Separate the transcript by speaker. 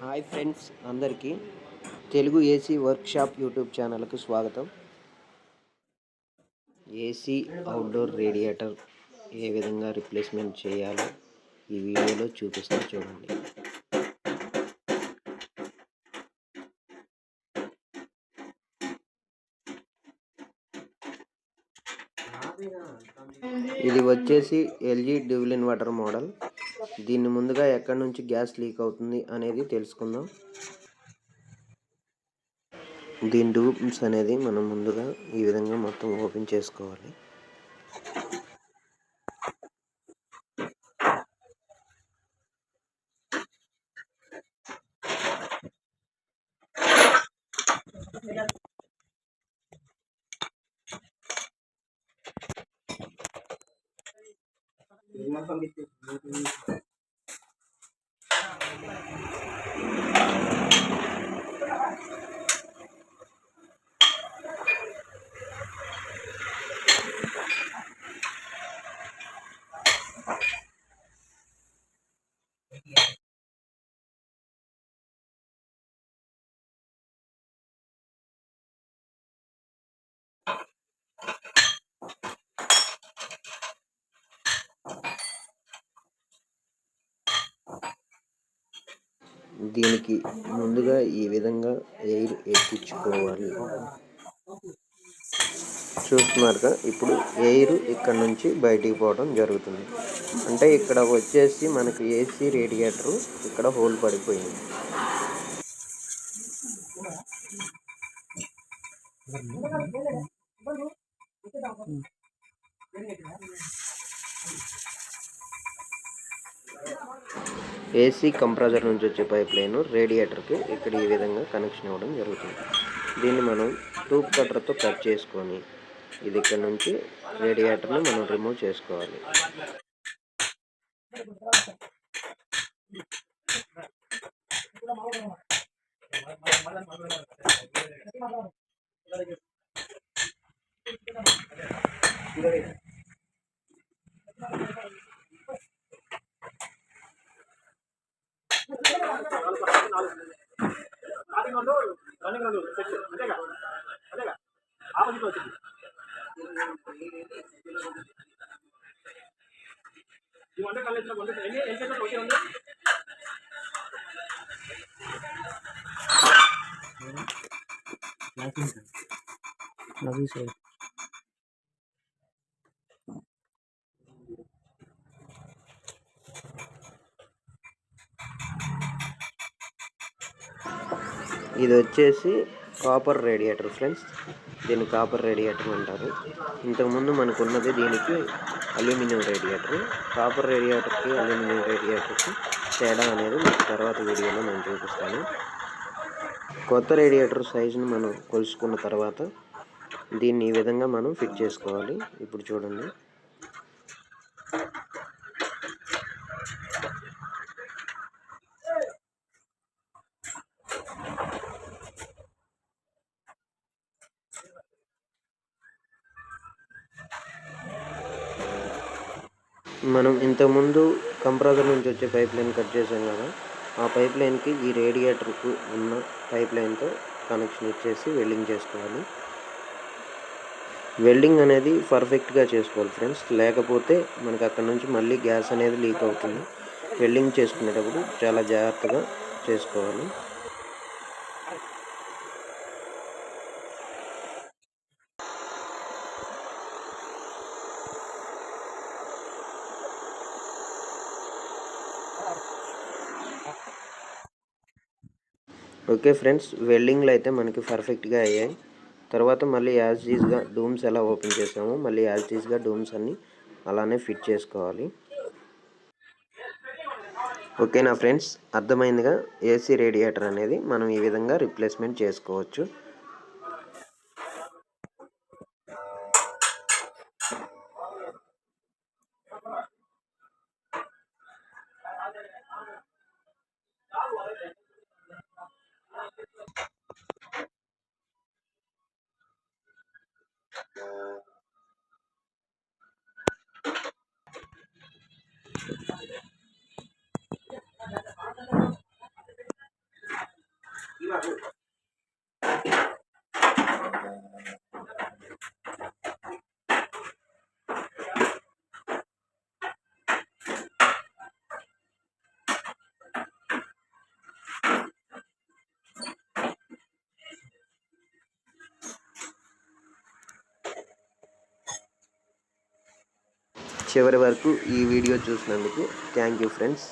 Speaker 1: Hi friends అందరికీ Telugu AC workshop YouTube ఛానల్కు స్వాగతం. ఏసీ అవుట్డోర్ రేడియేటర్ ఏ విధంగా రిప్లేస్మెంట్ చేయాలో ఈ వీడియోలో చూపిస్తా చూడండి. ఇది వచ్చేసి ఎల్జీ డ్యూల్ ఇన్వర్టర్ మోడల్. దీన్ని ముందుగా ఎక్కడి నుంచి గ్యాస్ లీక్ అవుతుంది అనేది తెలుసుకుందాం. దీని ట్యూబ్స్ అనేది మనం ముందుగా ఈ విధంగా మొత్తం ఓపెన్ చేసుకోవాలి. దీనికి ముందుగా ఈ విధంగా ఎయిర్ ఎక్కించుకోవాలి. చూస్తున్నారుగా ఇప్పుడు ఎయిర్ ఇక్కడ నుంచి బయటికి పోవడం జరుగుతుంది. అంటే ఇక్కడ వచ్చేసి మనకి ఏసీ రేడియేటర్ ఇక్కడ హోల్ పడిపోయింది. ఏసీ కంప్రెసర్ నుంచి వచ్చే పైప్ లైన్ రేడియేటర్కి ఇక్కడ ఈ విధంగా కనెక్షన్ ఇవ్వడం జరుగుతుంది. దీన్ని మనం టూప్ కట్టర్తో కట్ చేసుకొని ఇది ఇక్కడ నుంచి రేడియేటర్ని మనం రిమూవ్ చేసుకోవాలి.
Speaker 2: నవీ సార్
Speaker 1: ఇది వచ్చేసి కాపర్ రేడియేటర్ ఫ్రెండ్స్ దీన్ని కాపర్ రేడియేటర్ అంటారు. ఇంతకుముందు మనకు ఉన్నది దీనికి అల్యూమినియం రేడియేటర్ కాపర్ రేడియేటర్కి అల్యూమినియం రేడియేటర్కి తేడా అనేది మీకు తర్వాత వీడియోలో నేను చూపిస్తాను. కొత్త రేడియేటర్ సైజుని మనం కొలుసుకున్న తర్వాత దీన్ని ఈ విధంగా మనం ఫిట్ చేసుకోవాలి. ఇప్పుడు చూడండి. మనం ఇంతకుముందు కంప్రెసర్ నుంచి వచ్చే పైప్ లైన్ కట్ చేసాం కదా ఆ పైప్ లైన్కి ఈ రేడియేటర్కు ఉన్న పైప్ లైన్తో కనెక్షన్ ఇచ్చేసి వెల్డింగ్ చేసుకోవాలి. వెల్డింగ్ అనేది పర్ఫెక్ట్గా చేసుకోవాలి ఫ్రెండ్స్ లేకపోతే మనకి అక్కడ నుంచి మళ్ళీ గ్యాస్ అనేది లీక్ అవుతుంది. వెల్డింగ్ చేసుకునేటప్పుడు చాలా జాగ్రత్తగా చేసుకోవాలి. ఓకే ఫ్రెండ్స్ వెల్డింగ్లు అయితే మనకి పర్ఫెక్ట్గా అయ్యాయి. తర్వాత మళ్ళీ యాజ్ ఈజ్గా డూమ్స్ ఎలా ఓపెన్ చేసామో మళ్ళీ యాజ్ ఈజ్గా డూమ్స్ అన్ని అలానే ఫిట్ చేసుకోవాలి. ఓకేనా ఫ్రెండ్స్ అర్థమైందిగా? ఏసీ రేడియేటర్ అనేది మనం ఈ విధంగా రిప్లేస్మెంట్ చేసుకోవచ్చు. 嗯 చివరి వరకు ఈ వీడియో చూసినందుకు థ్యాంక్ యూ ఫ్రెండ్స్